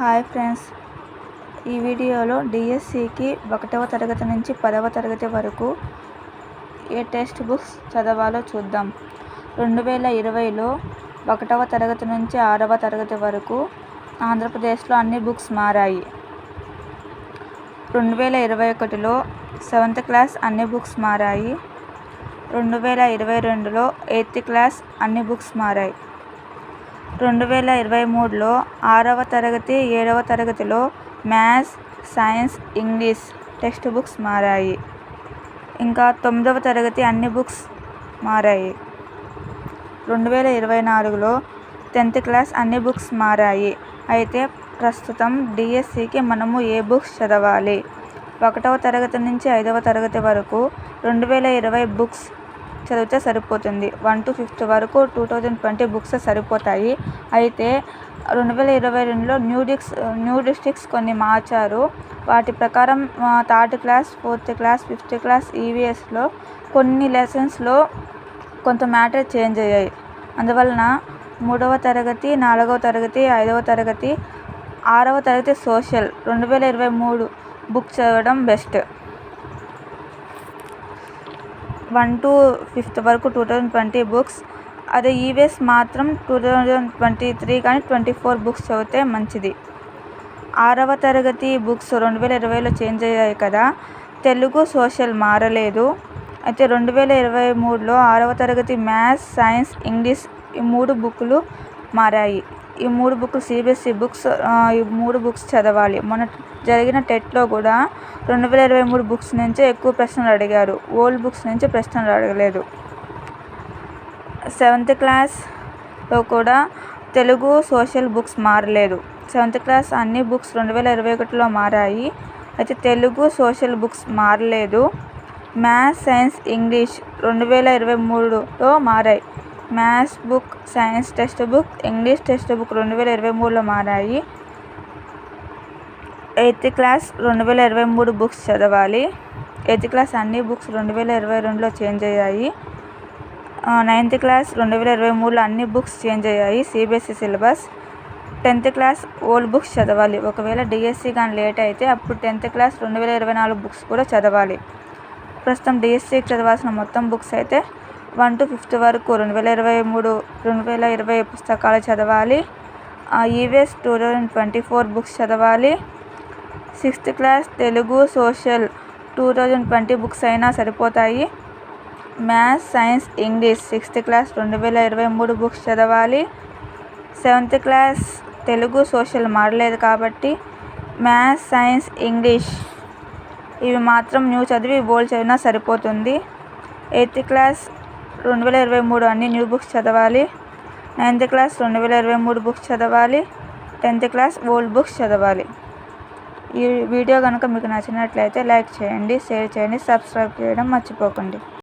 Hi friends. ఈ వీడియోలో డిఎస్సికి ఒకటవ తరగతి నుంచి పదవ తరగతి వరకు ఏ టెక్స్ట్ బుక్స్ చదవాలో చూద్దాం. రెండు వేల ఇరవైలో ఒకటవ తరగతి నుంచి ఆరవ తరగతి వరకు ఆంధ్రప్రదేశ్లో అన్ని బుక్స్ మారాయి. రెండు వేల ఇరవై ఒకటిలో సెవెంత్ క్లాస్ అన్ని బుక్స్ మారాయి. రెండు వేల ఇరవై రెండులో ఎయిత్ క్లాస్ అన్ని బుక్స్ మారాయి. రెండు వేల ఇరవై మూడులో ఆరవ తరగతి ఏడవ తరగతిలో maths science English text books మారాయి. ఇంకా తొమ్మిదవ తరగతి అన్ని బుక్స్ మారాయి. రెండు వేల ఇరవై నాలుగులో టెన్త్ క్లాస్ అన్ని బుక్స్ మారాయి. అయితే ప్రస్తుతం డిఎస్సికి మనము ఏ బుక్స్ చదవాలి? ఒకటవ తరగతి నుంచి ఐదవ తరగతి వరకు రెండు వేల ఇరవై బుక్స్ చదివితే సరిపోతుంది. వన్ టు ఫిఫ్త్ వరకు టూ థౌజండ్ ట్వంటీ బుక్స్ సరిపోతాయి. అయితే రెండు వేల ఇరవై రెండులో న్యూ డిక్స్ న్యూ డిస్ట్రిక్ట్స్ కొన్ని మార్చారు. వాటి ప్రకారం third class fourth class fifth class ఈవీఎస్లో కొన్ని లెసన్స్లో కొంత మ్యాటర్ చేంజ్ అయ్యాయి. అందువలన మూడవ తరగతి నాలుగవ తరగతి ఐదవ తరగతి ఆరవ తరగతి సోషల్ రెండు వేల ఇరవై మూడు బుక్ చదవడం బెస్ట్. వన్ టు ఫిఫ్త్ వరకు టూ థౌజండ్ ట్వంటీ బుక్స్ అదే ఈవీఎస్ మాత్రం టూ థౌజండ్ ట్వంటీ త్రీ కానీ ట్వంటీ ఫోర్ బుక్స్ చదివితే మంచిది. ఆరవ తరగతి బుక్స్ రెండు వేల ఇరవైలో చేంజ్ అయ్యాయి కదా. తెలుగు సోషల్ మారలేదు. అయితే రెండు వేల ఇరవై మూడులో ఆరవ తరగతి మ్యాథ్స్ సైన్స్ ఇంగ్లీష్ ఈ మూడు బుక్లు మారాయి. ఈ మూడు బుక్లు సిబిఎస్ఈ బుక్స్ ఈ మూడు బుక్స్ చదవాలి. మొన్న జరిగిన టెట్లో కూడా రెండు వేల ఇరవై మూడు బుక్స్ నుంచే ఎక్కువ ప్రశ్నలు అడిగారు. ఓల్డ్ బుక్స్ నుంచి ప్రశ్నలు అడగలేదు. సెవెంత్ క్లాస్లో కూడా తెలుగు సోషల్ బుక్స్ మారలేదు. సెవెంత్ క్లాస్ అన్ని బుక్స్ రెండు వేల ఇరవై ఒకటిలో మారాయి. అయితే తెలుగు సోషల్ బుక్స్ మారలేదు. మ్యాథ్స్ సైన్స్ ఇంగ్లీష్ రెండు వేల ఇరవై మూడులో మారాయి. Maths book science text book English text book రెండు వేల ఇరవై మూడులో మారాయి. ఎయిత్ క్లాస్ రెండు వేల ఇరవై మూడు బుక్స్ చదవాలి. ఎయిత్ క్లాస్ అన్ని బుక్స్ రెండు వేల ఇరవై రెండులో చేంజ్ అయ్యాయి. నైన్త్ క్లాస్ రెండు వేల ఇరవై మూడులో అన్ని బుక్స్ చేంజ్ అయ్యాయి. CBSE syllabus. Tenth class old books చదవాలి. ఒకవేళ డిఎస్సి కానీ లేట్ అయితే అప్పుడు టెన్త్ క్లాస్ రెండు వేల ఇరవై నాలుగు బుక్స్ కూడా చదవాలి. ప్రస్తుతం డిఎస్సికి చదవాల్సిన మొత్తం బుక్స్ అయితే వన్ టు ఫిఫ్త్ వరకు రెండు వేల ఇరవై మూడు రెండు వేల ఇరవై పుస్తకాలు చదవాలి. EVS two thousand twenty four books చదవాలి. Sixth class Telugu social two thousand twenty books అయినా సరిపోతాయి. Maths science English sixth class రెండు వేల ఇరవై మూడు బుక్స్ చదవాలి. సెవెంత్ క్లాస్ తెలుగు సోషల్ మారలేదు కాబట్టి మ్యాథ్స్ సైన్స్ ఇంగ్లీష్ ఇవి మాత్రం న్యూ చదివి బోల్డ్ చదివినా సరిపోతుంది. ఎయిత్ క్లాస్ రెండు వేల ఇరవై మూడు అన్ని న్యూ బుక్స్ చదవాలి. నైన్త్ క్లాస్ రెండు వేల ఇరవై మూడు బుక్స్ చదవాలి. టెన్త్ క్లాస్ ఓల్డ్ బుక్స్ చదవాలి. ఈ వీడియో కనుక మీకు నచ్చినట్లయితే లైక్ చేయండి షేర్ చేయండి సబ్స్క్రైబ్ చేయడం మర్చిపోకండి.